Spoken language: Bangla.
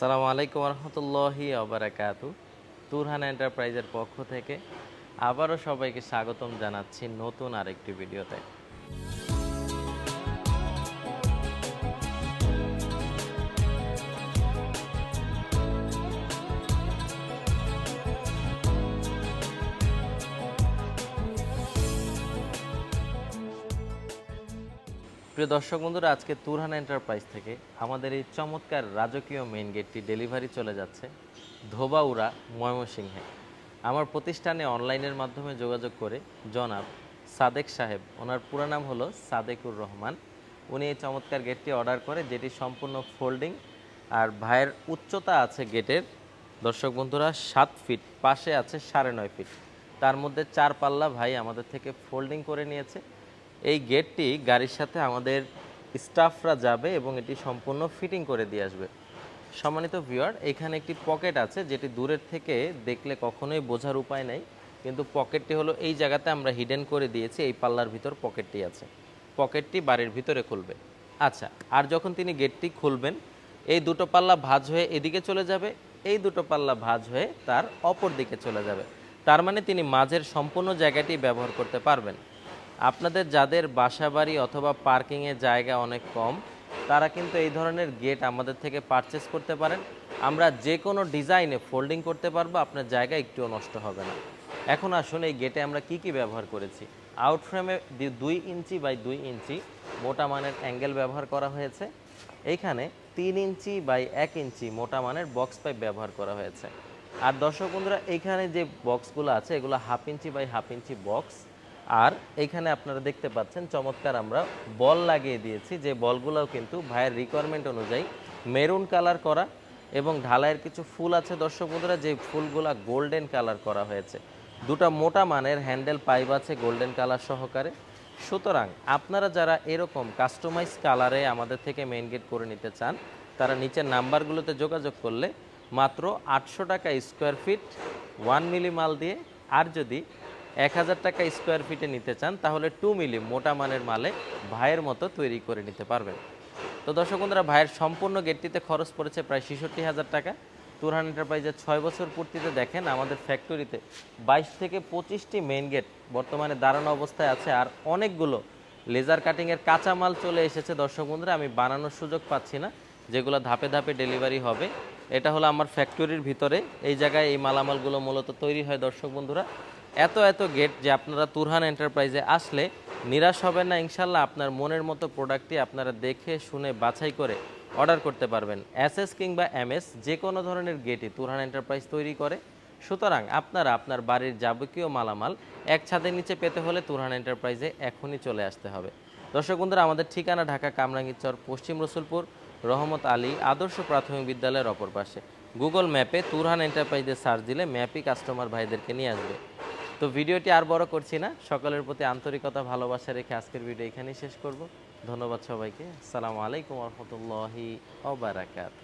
আসসালামু আলাইকুম রহমতুল্লাহি আবরাকাতু তুরহান এন্টারপ্রাইজের পক্ষ থেকে আবারও সবাইকে স্বাগতম জানাচ্ছি নতুন আরেকটি ভিডিওতে। প্রিয় দর্শক বন্ধুরা, আজকে তুরহান এন্টারপ্রাইজ থেকে আমাদের এই চমৎকার রাজকীয় মেইন গেটটি ডেলিভারি চলে যাচ্ছে, ধোবাউড়া, ময়মনসিংহে। আমার প্রতিষ্ঠানে অনলাইনের মাধ্যমে যোগাযোগ করে জনাব সাদেক সাহেব, ওনার পুরো নাম হলো সাদেকুর রহমান। উনি এই চমৎকার গেটটি অর্ডার করে, যেটি সম্পূর্ণ ফোল্ডিং আর ভাইয়ের উচ্চতা আছে গেটের দর্শক বন্ধুরা, সাত ফিট পাশে আছে সাড়ে নয় ফিট তার মধ্যে চার পাল্লা ভাই আমাদের থেকে ফোল্ডিং করে নিয়েছে। এই গেটটি গাড়ির সাথে আমাদের স্টাফরা যাবে এবং এটি সম্পূর্ণ ফিটিং করে দিয়ে আসবে। সম্মানিত ভিউয়ার, এখানে একটি পকেট আছে যেটি দূরের থেকে দেখলে কখনোই বোঝার উপায় নেই, কিন্তু পকেটটি হলো এই জায়গাতে আমরা হিডেন করে দিয়েছি, এই পাল্লার ভিতর পকেটটি আছে। পকেটটি বাড়ির ভিতরে খুলবে। আচ্ছা আর যখন তিনি গেটটি খুলবেন, এই দুটো পাল্লা ভাঁজ হয়ে এদিকে চলে যাবে, এই দুটো পাল্লা ভাঁজ হয়ে তার অপর দিকে চলে যাবে। তার মানে তিনি মাঝের সম্পূর্ণ জায়গাটি ব্যবহার করতে পারবেন। আপনাদের যাদের বাসাবাড়ি অথবা পার্কিংয়ের জায়গা অনেক কম, তারা কিন্তু এই ধরনের গেট আমাদের থেকে পারচেস করতে পারেন। আমরা যে কোনো ডিজাইনে ফোল্ডিং করতে পারব, আপনার জায়গা একটুও নষ্ট হবে না। এখন আসুন, এই গেটে আমরা কি কি ব্যবহার করেছি? আউট ফ্রেমে দুই ইঞ্চি বাই দুই ইঞ্চি মোটা মানের অ্যাঙ্গেল ব্যবহার করা হয়েছে। এইখানে তিন ইঞ্চি বাই এক ইঞ্চি মোটা মানের বক্স পাইপ ব্যবহার করা হয়েছে। আর দর্শক বন্ধুরা এইখানে যে বক্সগুলো আছে, এগুলো half inch by half inch box আর এইখানে আপনারা দেখতে পাচ্ছেন, চমৎকার আমরা বল লাগিয়ে দিয়েছি, যে বলগুলোও কিন্তু ভাইয়ের রিকোয়ারমেন্ট অনুযায়ী মেরুন কালার করা এবং ঢালাইয়ের কিছু ফুল আছে দর্শক বন্ধুরা, যে ফুলগুলা গোল্ডেন কালার করা হয়েছে। দুটো মোটা মানের হ্যান্ডেল পাইপ আছে গোল্ডেন কালার সহকারে। সুতরাং আপনারা যারা এরকম কাস্টমাইজ কালারে আমাদের থেকে মেন গেট করে নিতে চান, তারা নিচের নাম্বারগুলোতে যোগাযোগ করলে মাত্র আটশো টাকা স্কোয়ার ফিট ওয়ান মিলি মাল দিয়ে, আর যদি এক হাজার টাকা স্কোয়ার ফিটে নিতে চান, তাহলে টু মিলি মোটা মানের মালে ভাইয়ের মতো তৈরি করে নিতে পারবেন। তো দর্শক বন্ধুরা, ভাইয়ের সম্পূর্ণ গেটটিতে খরচ পড়েছে প্রায় ছেষট্টি হাজার টাকা। তুরহান এন্টারপ্রাইজের ছয় বছর পূর্তিতে দেখেন, আমাদের ফ্যাক্টরিতে বাইশ থেকে পঁচিশটি মেইন গেট বর্তমানে দাঁড়ানো অবস্থায় আছে, আর অনেকগুলো লেজার কাটিংয়ের কাঁচামাল চলে এসেছে। দর্শক বন্ধুরা, আমি বানানোর সুযোগ পাচ্ছি না, যেগুলো ধাপে ধাপে ডেলিভারি হবে। এটা হলো আমার ফ্যাক্টরির ভিতরে, এই জায়গায় এই মালামালগুলো মূলত তৈরি হয়। দর্শক বন্ধুরা এত এত গেট যে আপনারা তুরহান এন্টারপ্রাইজে আসলে নিরাশ হবেন না, ইনশাল্লাহ আপনার মনের মতো প্রোডাক্টটি আপনারা দেখে, শুনে, বাছাই করে অর্ডার করতে পারবেন। এসএস কিংবা এমএস যে কোনো ধরনের গেটই তুরহান এন্টারপ্রাইজ তৈরি করে। সুতরাং আপনারা আপনার বাড়ির যাবতীয় মালামাল এক ছাদের নিচে পেতে হলে তুরহান এন্টারপ্রাইজে এখনই চলে আসতে হবে। দর্শক বন্ধুরা, আমাদের ঠিকানা ঢাকা কামরাঙ্গীরচর পশ্চিম রসুলপুর, রহমত আলী আদর্শ প্রাথমিক বিদ্যালয়ের অপর পাশে। গুগল ম্যাপে তুরহান এন্টারপ্রাইজে সার্চ দিলে ম্যাপই কাস্টমার ভাইদেরকে নিয়ে আসবে। তো ভিডিওটি আর বড় করছি না। সকলের প্রতি আন্তরিকতা, ভালোবাসা রেখে আজকের ভিডিও এখানেই শেষ করব। ধন্যবাদ সবাইকে। আসসালামু আলাইকুম রহমতুল্লাহি ওবারাকাত